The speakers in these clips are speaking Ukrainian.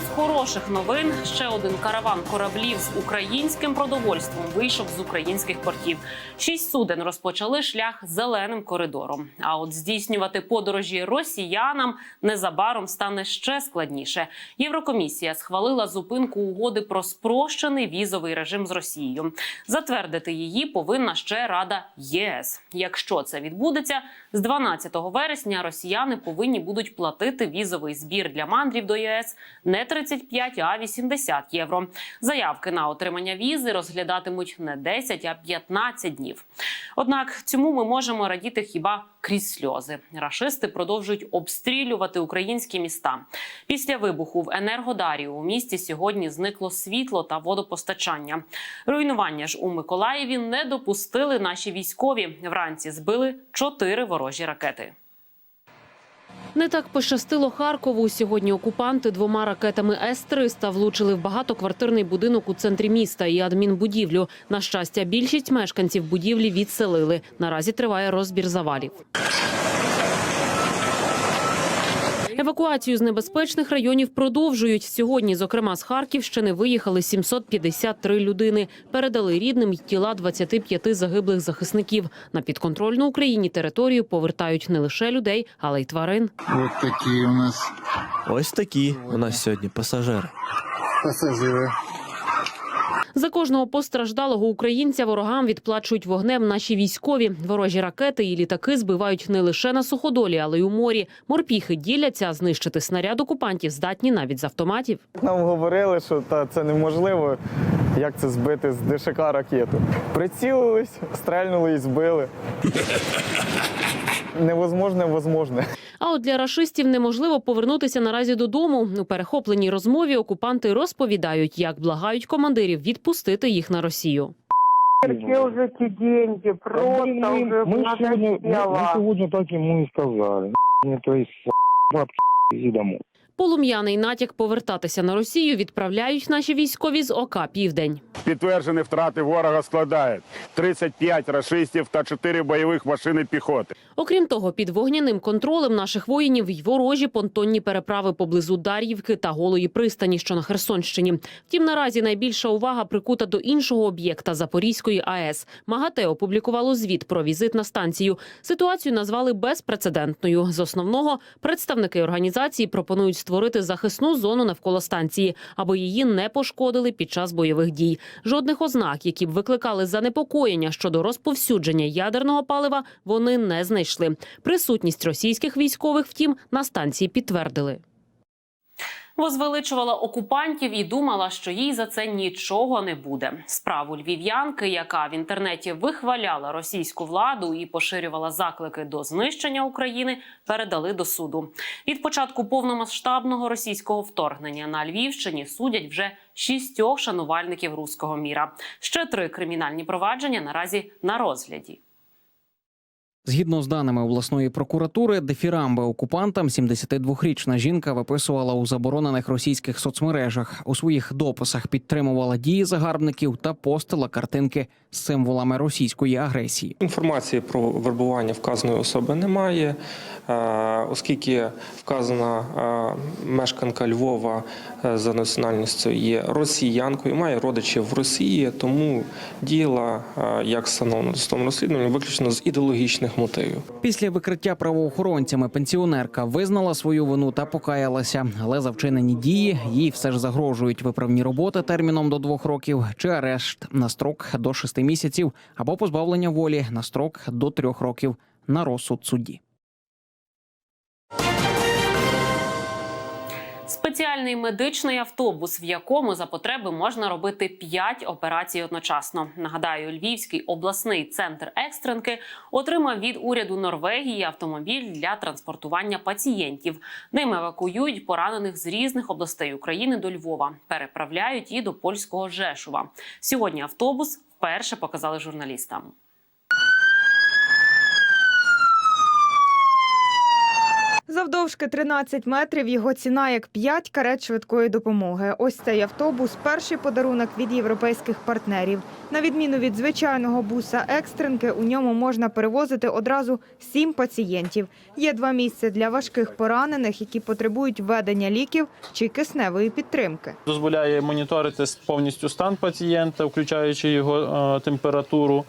З хороших новин. Ще один караван кораблів з українським продовольством вийшов з українських портів. Шість суден розпочали шлях зеленим коридором. А от здійснювати подорожі росіянам незабаром стане ще складніше. Єврокомісія схвалила зупинку угоди про спрощений візовий режим з Росією. Затвердити її повинна ще Рада єС. Якщо це відбудеться, з 12 вересня росіяни повинні будуть платити візовий збір для мандрів до ЄС не 35, а 80 євро. Заявки на отримання візи розглядатимуть не 10, а 15 днів. Однак цьому ми можемо радіти хіба крізь сльози. Рашисти продовжують обстрілювати українські міста. Після вибуху в Енергодарі у місті сьогодні зникло світло та водопостачання. Руйнування ж у Миколаєві не допустили наші військові. Вранці збили чотири ворожі ракети. Не так пощастило Харкову. Сьогодні окупанти двома ракетами С-300 влучили в багатоквартирний будинок у центрі міста і адмінбудівлю. На щастя, більшість мешканців будівлі відселили. Наразі триває розбір завалів. Евакуацію з небезпечних районів продовжують. Сьогодні, зокрема, з Харківщини виїхали 753 людини. Передали рідним тіла 25 загиблих захисників. На підконтрольну Україні територію повертають не лише людей, але й тварин. Ось такі у нас Ось такі у нас сьогодні пасажири. пассажиры. За кожного постраждалого українця ворогам відплачують вогнем наші військові. Ворожі ракети і літаки збивають не лише на суходолі, але й у морі. Морпіхи діляться, а знищити снаряд окупантів здатні навіть з автоматів. Нам говорили, що та це неможливо. Як це збити з ДШК ракету? Прицілились, стрельнули і збили Невозможне, возможне. А от для рашистів неможливо повернутися наразі додому. У перехопленій розмові окупанти розповідають, як благають командирів відпустити їх на Росію. Где уже эти деньги? Просто мы, уже мы сегодня, мы, мы надоело. сегодня так ему и сказали. Мне, то есть бабки иди домой. Полум'яний натяк повертатися на Росію відправляють наші військові з ОК Південь. Підтверджені втрати ворога складають 35 рашистів та 4 бойових машини піхоти. Окрім того, під вогняним контролем наших воїнів й ворожі понтонні переправи поблизу Дар'ївки та Голої пристані, що на Херсонщині. Втім, наразі найбільша увага прикута до іншого об'єкта Запорізької АЕС. МАГАТЕ опублікувало звіт про візит на станцію. Ситуацію назвали безпрецедентною. З основного представники організації пропонують створити захисну зону навколо станції, аби її не пошкодили під час бойових дій. Жодних ознак, які б викликали занепокоєння щодо розповсюдження ядерного палива, вони не знайшли. Присутність російських військових, втім, на станції підтвердили. Возвеличувала окупантів і думала, що їй за це нічого не буде. Справу львів'янки, яка в інтернеті вихваляла російську владу і поширювала заклики до знищення України, передали до суду. Від початку повномасштабного російського вторгнення на Львівщині судять вже шістьох шанувальників руського міра. Ще три кримінальні провадження наразі на розгляді. Згідно з даними обласної прокуратури, дефірамби окупантам 72-річна жінка виписувала у заборонених російських соцмережах. У своїх дописах підтримувала дії загарбників та постила картинки символами російської агресії. Інформації про вербування вказаної особи немає, е, оскільки вказана е, мешканка Львова е, за національністю є росіянкою, має родичів в Росії, тому діяла, е, як встановлено досудовим розслідуванням, виключно з ідеологічних мотивів. Після викриття правоохоронцями пенсіонерка визнала свою вину та покаялася, але за вчинені дії їй все ж загрожують виправні роботи терміном до двох років чи арешт на строк до шести місяців або позбавлення волі на строк до трьох років на розсуд судді. Спеціальний медичний автобус, в якому за потреби можна робити 5 операцій одночасно. Нагадаю, Львівський обласний центр екстренки отримав від уряду Норвегії автомобіль для транспортування пацієнтів. Ним евакуюють поранених з різних областей України до Львова, переправляють і до польського Жешува. Сьогодні автобус вперше показали журналістам. Завдовжки 13 метрів його ціна як 5 карет швидкої допомоги. Ось цей автобус перший подарунок від європейських партнерів. На відміну від звичайного буса екстренки, у ньому можна перевозити одразу 7 пацієнтів. Є два місця для важких поранених, які потребують введення ліків чи кисневої підтримки. дозволяє моніторити повністю стан пацієнта, включаючи його е, температуру,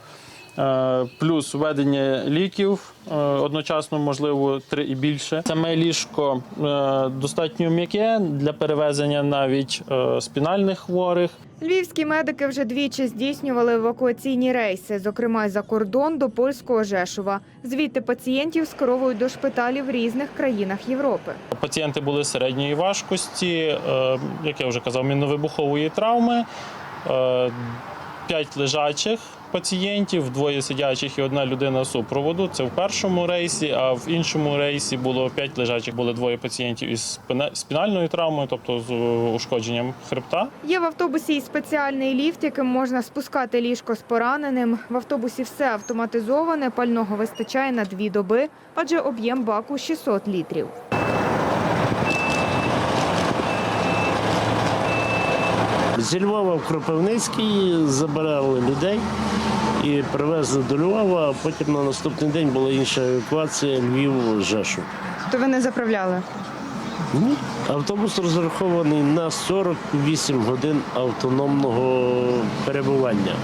плюс введення ліків е, одночасно, можливо, три і більше. Саме ліжко е, достатньо м'яке для перевезення навіть е, спінальних хворих. Львівські медики вже двічі здійснювали евакуаційні рейси, зокрема за кордон до польського Жешува. Звідти пацієнтів скеровують до шпиталів в різних країнах Європи. Пацієнти були середньої важкості, е, як я вже казав, мінновибухової травми. е, П'ять лежачих пацієнтів, двоє сидячих і одна людина супроводу. Це в першому рейсі, а в іншому рейсі було п'ять лежачих. Були двоє пацієнтів із спінальною травмою, тобто з ушкодженням хребта. Є в автобусі і спеціальний ліфт, яким можна спускати ліжко з пораненим. В автобусі все автоматизоване, пального вистачає на дві доби, адже об'єм баку 600 літрів. Зі Львова в Кропивницький забирали людей і привезли до Львова, а потім на наступний день була інша евакуація Львів-Жешу. То ви не заправляли? Ні. Автобус розрахований на 48 годин автономного перебування,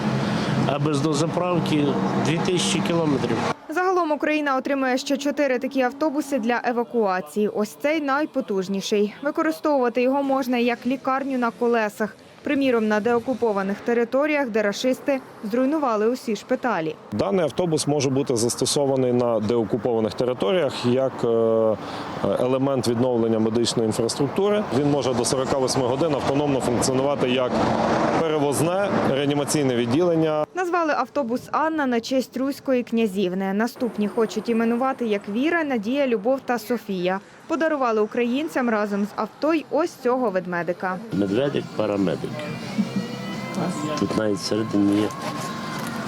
а без дозаправки 2000 кілометрів. Загалом Україна отримує ще чотири такі автобуси для евакуації. Ось цей найпотужніший. Використовувати його можна як лікарню на колесах. Приміром, на деокупованих територіях, де рашисти зруйнували усі шпиталі. Даний автобус може бути застосований на деокупованих територіях як е, елемент відновлення медичної інфраструктури. Він може до 48 годин автономно функціонувати як перевозне реанімаційне відділення. Назвали автобус Анна на честь руської князівни. Наступні хочуть іменувати як Віра, Надія, Любов та Софія. Подарували українцям разом з авто й ось цього ведмедика. Медведик, парамедик. Тут навіть всередині є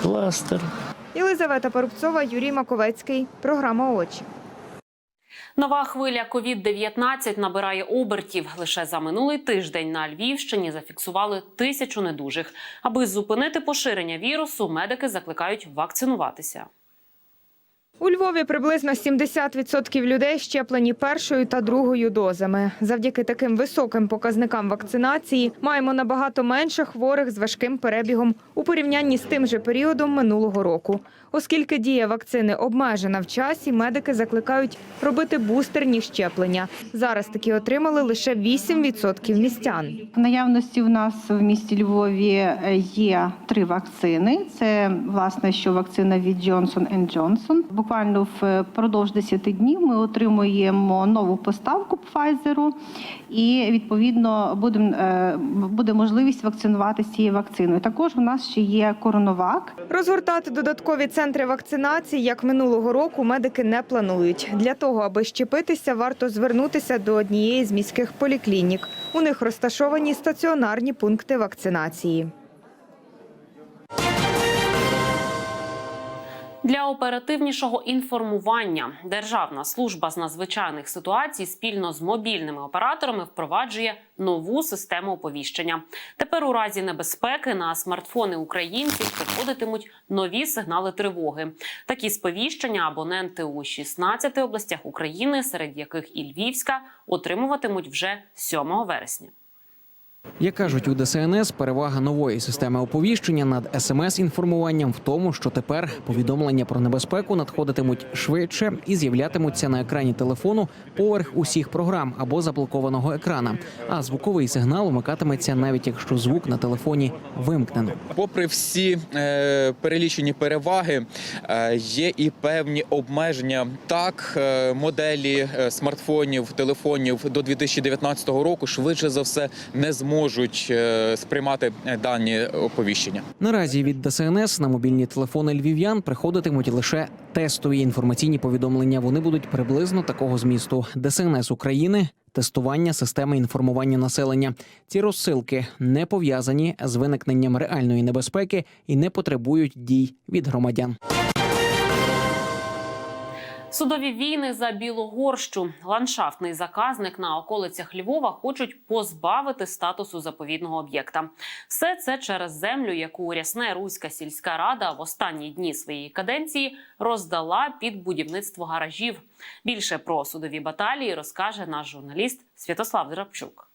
пластир. Єлизавета Порубцова, Юрій Маковецький. Програма Очі. Нова хвиля COVID-19 набирає обертів. Лише за минулий тиждень на Львівщині зафіксували тисячу недужих. Аби зупинити поширення вірусу, медики закликають вакцинуватися. У Львові приблизно 70% людей щеплені першою та другою дозами. Завдяки таким високим показникам вакцинації маємо набагато менше хворих з важким перебігом у порівнянні з тим же періодом минулого року. Оскільки дія вакцини обмежена в часі, медики закликають робити бустерні щеплення. Зараз такі отримали лише 8% містян. В наявності в нас в місті Львові е, є три вакцини. Це власне що вакцина від Johnson Johnson. Буквально впродовж 10 днів ми отримуємо нову поставку Pfizer і відповідно будем, е, буде можливість вакцинувати з цією вакциною. Також у нас ще є коронавак. Розгортати додаткові центри вакцинації, як минулого року, медики не планують. Для того, аби щепитися, варто звернутися до однієї з міських поліклінік. У них розташовані стаціонарні пункти вакцинації. Для оперативнішого інформування Державна служба з надзвичайних ситуацій спільно з мобільними операторами впроваджує нову систему оповіщення. Тепер у разі небезпеки на смартфони українців приходитимуть нові сигнали тривоги. Такі сповіщення абоненти у 16 областях України, серед яких і Львівська, отримуватимуть вже 7 вересня. Як кажуть у ДСНС, перевага нової системи оповіщення над смс-інформуванням в тому, що тепер повідомлення про небезпеку надходитимуть швидше і з'являтимуться на екрані телефону поверх усіх програм або заблокованого екрана. А звуковий сигнал вмикатиметься навіть якщо звук на телефоні вимкнено. Попри всі е, перелічені переваги, е, є і певні обмеження. Так, е, моделі е, смартфонів, телефонів до 2019 року швидше за все не зможуть е, сприймати е, дані оповіщення. Наразі від ДСНС на мобільні телефони львів'ян приходитимуть лише тестові інформаційні повідомлення. Вони будуть приблизно такого змісту. ДСНС України. Тестування системи інформування населення. Ці розсилки не пов'язані з виникненням реальної небезпеки і не потребують дій від громадян. Судові війни за Білогорщу. Ландшафтний заказник на околицях Львова хочуть позбавити статусу заповідного об'єкта. Все це через землю, яку Рясне Руська сільська рада в останні дні своєї каденції роздала під будівництво гаражів. Більше про судові баталії розкаже наш журналіст Святослав Драбчук.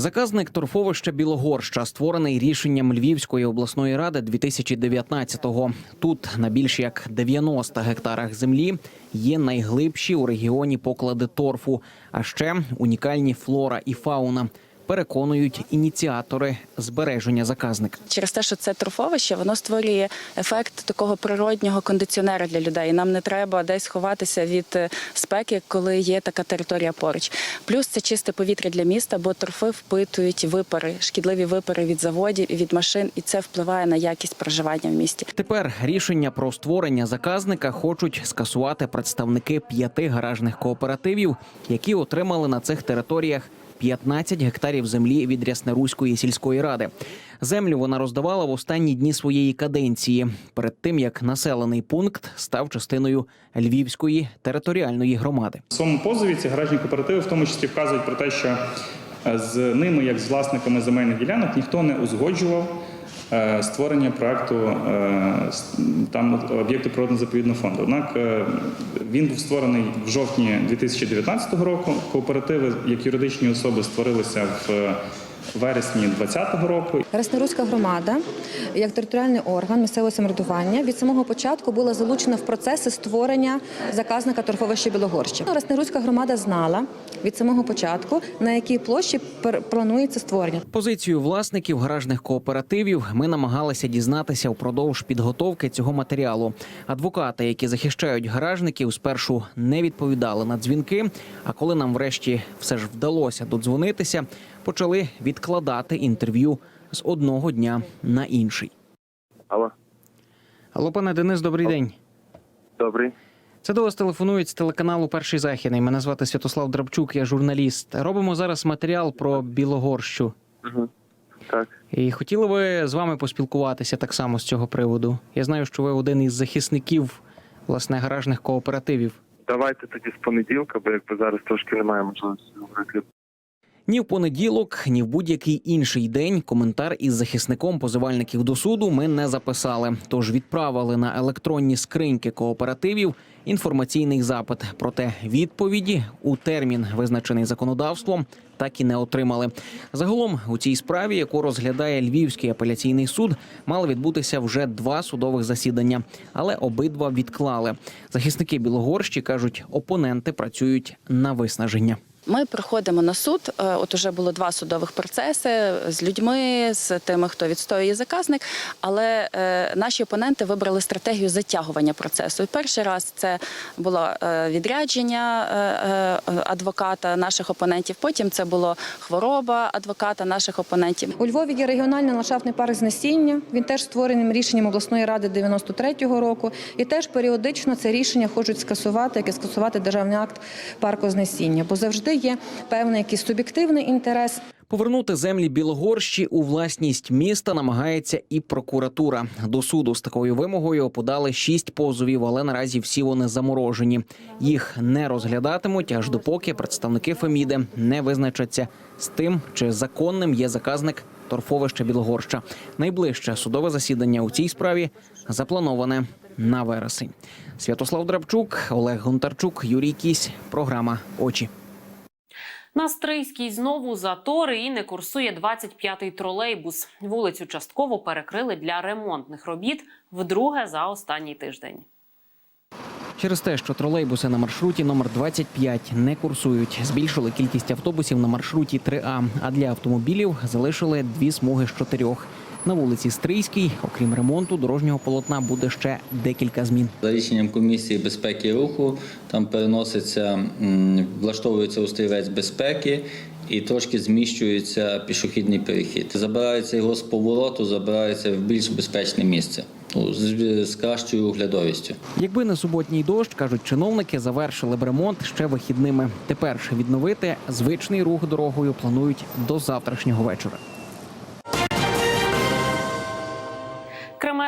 Заказник торфовища Білогорща створений рішенням Львівської обласної ради 2019-го. Тут на більш як 90 гектарах землі є найглибші у регіоні поклади торфу, а ще унікальні флора і фауна. Переконують ініціатори збереження заказника. Через те, що це торфовище, воно створює ефект такого природнього кондиціонера для людей. Нам не треба десь ховатися від е, спеки, коли є така територія поруч. Плюс це чисте повітря для міста, бо торфи впитують випари, шкідливі випари від заводів і від машин, і це впливає на якість проживання в місті. Тепер рішення про створення заказника хочуть скасувати представники п'яти гаражних кооперативів, які отримали на цих територіях 15 гектарів землі від Ряснеруської сільської ради. Землю вона роздавала в останні дні своєї каденції, перед тим як населений пункт став частиною Львівської територіальної громади. В своєму позові ці гаражні кооперативи в тому числі вказують про те, що з ними, як з власниками земельних ділянок, ніхто не узгоджував створення проекту е, там об'єкту природно-заповідного фонду. Однак е, він був створений в жовтні 2019 року. Кооперативи як юридичні особи створилися в е, вересні 2020 року. Реснируська громада, як територіальний орган місцевого самоврядування, від самого початку була залучена в процеси створення заказника торфовища Білогорща. Реснируська громада знала від самого початку, на якій площі планується створення. Позицію власників гаражних кооперативів ми намагалися дізнатися впродовж підготовки цього матеріалу. Адвокати, які захищають гаражників, спершу не відповідали на дзвінки. А коли нам врешті все ж вдалося додзвонитися, почали відкладати інтерв'ю з одного дня на інший. Алло, Алло, пане Денис, добрий день. добрий. Це до вас телефонують з телеканалу Перший західний. Мене звати Святослав Драбчук, я журналіст. Робимо зараз матеріал про Білогорщу. Угу. Так. І хотіли би з вами поспілкуватися так само з цього приводу. Я знаю, що ви один із захисників власне гаражних кооперативів. Давайте тоді з понеділка, бо якби зараз трошки немає можливості говорити. Ні в понеділок, ні в будь-який інший день коментар із захисником позивальників до суду ми не записали. Тож відправили на електронні скриньки кооперативів інформаційний запит. Проте відповіді у термін, визначений законодавством, так і не отримали. Загалом у цій справі, яку розглядає Львівський апеляційний суд, мали відбутися вже два судових засідання, але обидва відклали. Захисники Білогорщі кажуть, опоненти працюють на виснаження. Ми приходимо на суд. е, От уже було два судових процеси з людьми, з тими, хто відстоює заказник. Але е, наші опоненти вибрали стратегію затягування процесу. І перший раз це було е, відрядження адвоката наших опонентів. Потім це було хвороба адвоката наших опонентів. У Львові є регіональний ландшафтний парк знесіння. Він теж створений рішенням обласної ради 93-го року. І теж періодично це рішення хочуть скасувати, як і скасувати державний акт парку знесіння. Бо завжди є певний якийсь суб'єктивний інтерес. Повернути землі Білогорщі у власність міста намагається і прокуратура. До суду з такою вимогою подали шість позовів, але наразі всі вони заморожені. Їх не розглядатимуть аж допоки представники Феміди не визначаться з тим, чи законним є заказник торфовища Білогорща. Найближче судове засідання у цій справі заплановане на вересень. Святослав Драбчук, Олег Гонтарчук, Юрій Кісь. Програма Очі. На Стрийській знову затори і не курсує 25-й тролейбус. Вулицю частково перекрили для ремонтних робіт вдруге за останній тиждень. Через те, що тролейбуси на маршруті номер 25 не курсують, збільшили кількість автобусів на маршруті 3А, а для автомобілів залишили дві смуги з чотирьох. На вулиці Стрийській, окрім ремонту, дорожнього полотна буде ще декілька змін. За рішенням комісії безпеки руху там переноситься, влаштовується острівець безпеки і трошки зміщується пішохідний перехід. Забирається його з повороту, забирається в більш безпечне місце ну, з, з кращою оглядовістю. Якби не суботній дощ, кажуть чиновники, завершили б ремонт ще вихідними. Тепер ж відновити звичний рух дорогою планують до завтрашнього вечора.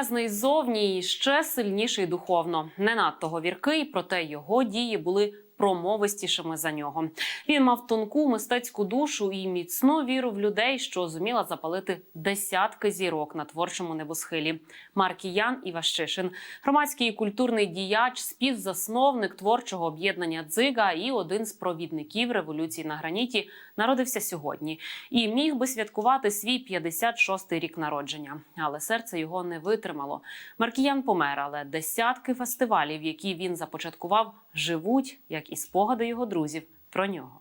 Кремезний ззовні і ще сильніший духовно. Не надто говіркий, проте його дії були промовистішими за нього. Він мав тонку мистецьку душу і міцну віру в людей, що зуміла запалити десятки зірок на творчому небосхилі. Маркіян Іващишин, громадський і культурний діяч, співзасновник творчого об'єднання Дзига і один з провідників революції на граніті, народився сьогодні і міг би святкувати свій 56-й рік народження. Але серце його не витримало. Маркіян помер, але десятки фестивалів, які він започаткував, живуть, як і спогади його друзів про нього.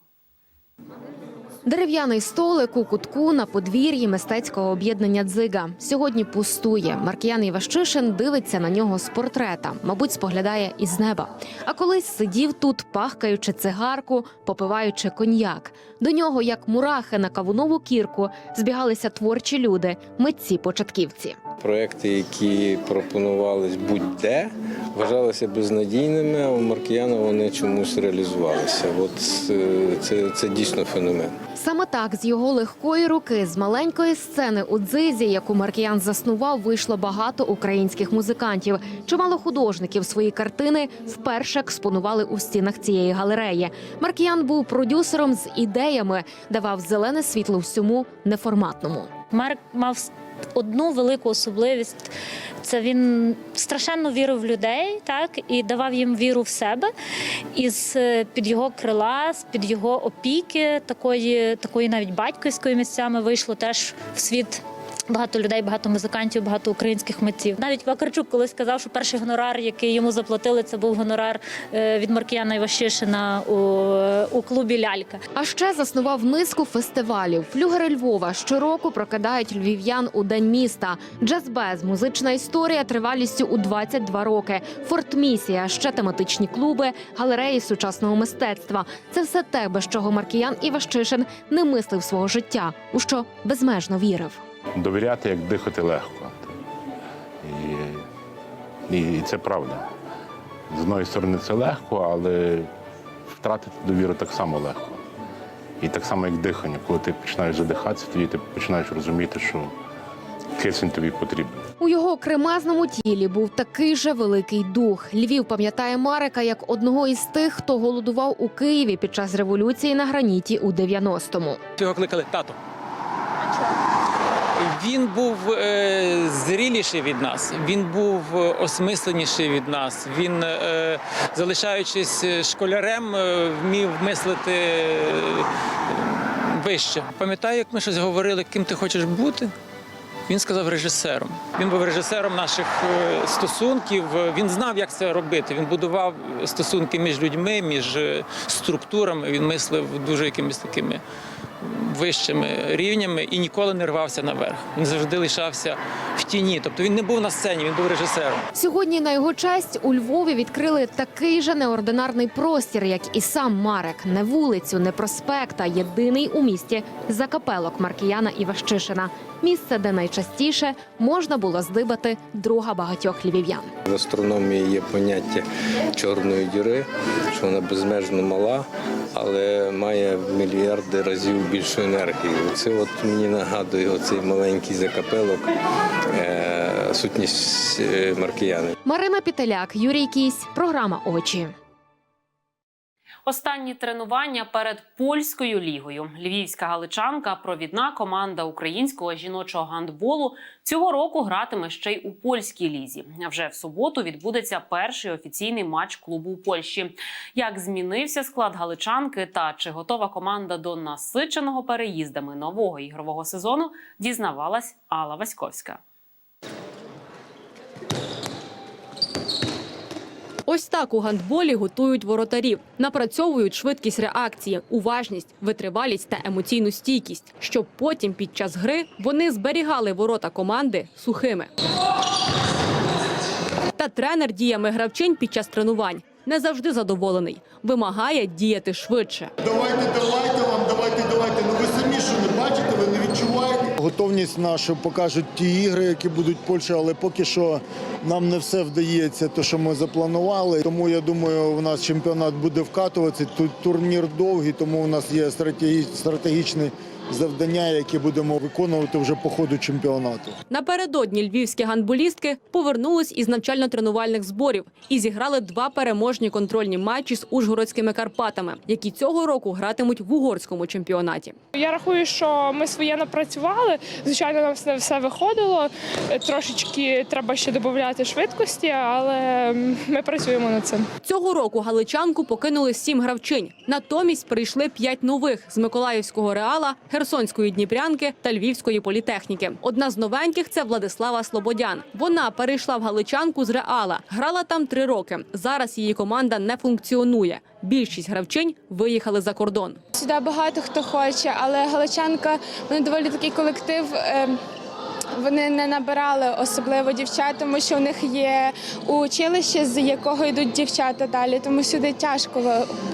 Дерев'яний столик у кутку на подвір'ї мистецького об'єднання Дзига сьогодні пустує. Маркіян Іващишин дивиться на нього з портрета, мабуть, споглядає із неба. А колись сидів тут, пахкаючи цигарку, попиваючи коньяк. До нього, як мурахи на кавунову кірку, збігалися творчі люди, митці початківці. Проекти, які пропонувались будь-де, вважалися безнадійними, а у Маркіяна вони чомусь реалізувалися. От е, це, це дійсно феномен. Саме так з його легкої руки, з маленької сцени у дзизі, яку Маркіян заснував, вийшло багато українських музикантів. Чимало художників свої картини вперше експонували у стінах цієї галереї. Маркіян був продюсером з ідеями, давав зелене світло всьому неформатному. Марк мав одну велику особливість. Це він страшенно вірив в людей, так і давав їм віру в себе. І з під його крила, з під його опіки, такої, такої навіть батьківської місцями вийшло теж в світ. Багато людей, багато музикантів, багато українських митців. Навіть Вакарчук колись сказав, що перший гонорар, який йому заплатили, це був гонорар е, від Маркіяна Іващишина у, у клубі Лялька. А ще заснував низку фестивалів. Флюгери Львова щороку прокидають львів'ян у день міста. Джазбез, музична історія тривалістю у 22 роки. Фортмісія, ще тематичні клуби, галереї сучасного мистецтва. Це все те, без чого Маркіян Іващишин не мислив свого життя, у що безмежно вірив. Довіряти, як дихати легко. І, і, це правда. З одної сторони, це легко, але втратити довіру так само легко. І так само, як дихання. Коли ти починаєш задихатися, тоді ти починаєш розуміти, що кисень тобі потрібен. У його кремезному тілі був такий же великий дух. Львів пам'ятає Марика як одного із тих, хто голодував у Києві під час революції на граніті у 90-му. Його кликали тато. Він був е, зріліший від нас, він був е, осмисленіший від нас. Він, е, залишаючись школярем, вмів мислити вище. Пам'ятаю, як ми щось говорили, ким ти хочеш бути. Він сказав режисером. Він був режисером наших стосунків. Він знав, як це робити. Він будував стосунки між людьми, між структурами. Він мислив дуже якимись такими вищими рівнями і ніколи не рвався наверх. Він завжди лишався в тіні. Тобто він не був на сцені, він був режисером. Сьогодні на його честь у Львові відкрили такий же неординарний простір, як і сам Марек. Не вулицю, не проспект, а єдиний у місті закапелок Маркіяна Іващишина. Місце, де найчастіше можна було здибати друга багатьох львів'ян. В астрономії є поняття чорної діри, що вона безмежно мала, але має мільярди разів більшу енергію. Це от мені нагадує оцей маленький закапелок, е, сутність е, маркіяни. Марина Пітеляк, Юрій Кісь, програма Очі. Останні тренування перед польською лігою. Львівська галичанка, провідна команда українського жіночого гандболу, цього року гратиме ще й у польській лізі. А вже в суботу відбудеться перший офіційний матч клубу у Польщі. Як змінився склад галичанки та чи готова команда до насиченого переїздами нового ігрового сезону, дізнавалась Алла Васьковська. Ось так у гандболі готують воротарів, напрацьовують швидкість реакції, уважність, витривалість та емоційну стійкість, щоб потім під час гри вони зберігали ворота команди сухими. Та тренер діями гравчинь під час тренувань не завжди задоволений, вимагає діяти швидше. Давайте, давайте вам, давайте, давайте. Ну ви самі що не бачите, ви не відчуваєте. Готовність нашу покажуть ті ігри, які будуть в Польщі, але поки що нам не все вдається, те, що ми запланували. Тому я думаю, у нас чемпіонат буде вкатуватися. Тут турнір довгий, тому у нас є стратегі- стратегічні завдання, які будемо виконувати вже по ходу чемпіонату. Напередодні львівські гандболістки повернулись із навчально-тренувальних зборів і зіграли два переможні контрольні матчі з Ужгородськими Карпатами, які цього року гратимуть в угорському чемпіонаті. Я рахую, що ми своє напрацювали. Звичайно, нам все, все виходило. Трошечки треба ще додати швидкості, але ми працюємо над цим. Цього року галичанку покинули сім гравчинь. Натомість прийшли п'ять нових з Миколаївського реала, Херсонської Дніпрянки та Львівської політехніки. Одна з новеньких це Владислава Слободян. Вона перейшла в галичанку з реала. Грала там три роки. Зараз її команда не функціонує. Більшість гравчинь виїхали за кордон. Сюди багато хто хоче, але Галичанка вони доволі такий колектив. е, Вони не набирали особливо дівчат, тому що у них є училище, з якого йдуть дівчата далі, тому сюди тяжко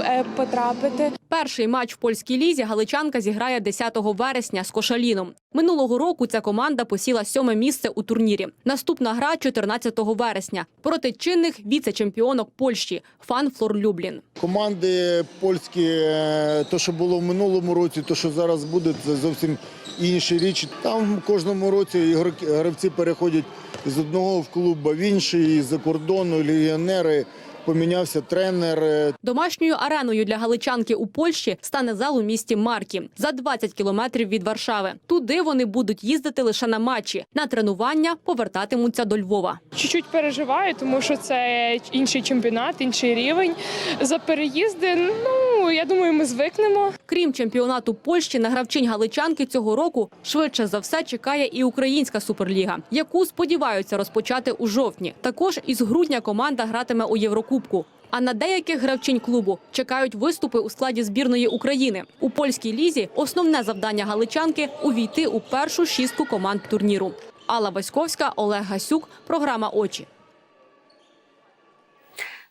е, потрапити. Перший матч в польській лізі галичанка зіграє 10 вересня з Кошаліном. Минулого року ця команда посіла сьоме місце у турнірі. Наступна гра 14 вересня проти чинних віце-чемпіонок Польщі Фан Флор Люблін. Команди польські, е, то, що було в минулому році, то, що зараз буде, це зовсім інші річ. Там в кожному році гравці переходять з одного в клуб в інший, з-за кордону, легіонери. Помінявся тренер. е, Домашньою ареною для галичанки у Польщі стане зал у місті Маркі за 20 кілометрів від Варшави. Туди вони будуть їздити лише на матчі. На тренування повертатимуться до Львова. Чуть-чуть переживаю, тому що це інший чемпіонат, інший рівень. За переїзди, ну я думаю, ми звикнемо. Крім чемпіонату Польщі, на гравчинь галичанки цього року швидше за все чекає і українська суперліга, яку сподіваються розпочати у жовтні. Також із грудня команда гратиме у Єврокубку. А на деяких гравчинь клубу чекають виступи у складі збірної України у польській лізі. Основне завдання галичанки увійти у першу шістку команд турніру. Алла Васьковська, Олег Гасюк. Програма Очі.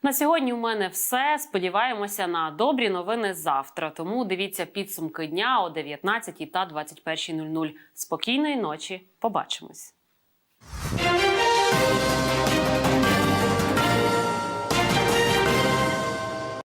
На сьогодні у мене все. Сподіваємося на добрі новини завтра. Тому дивіться підсумки дня о 19 та 21.00. Спокійної ночі. Побачимось.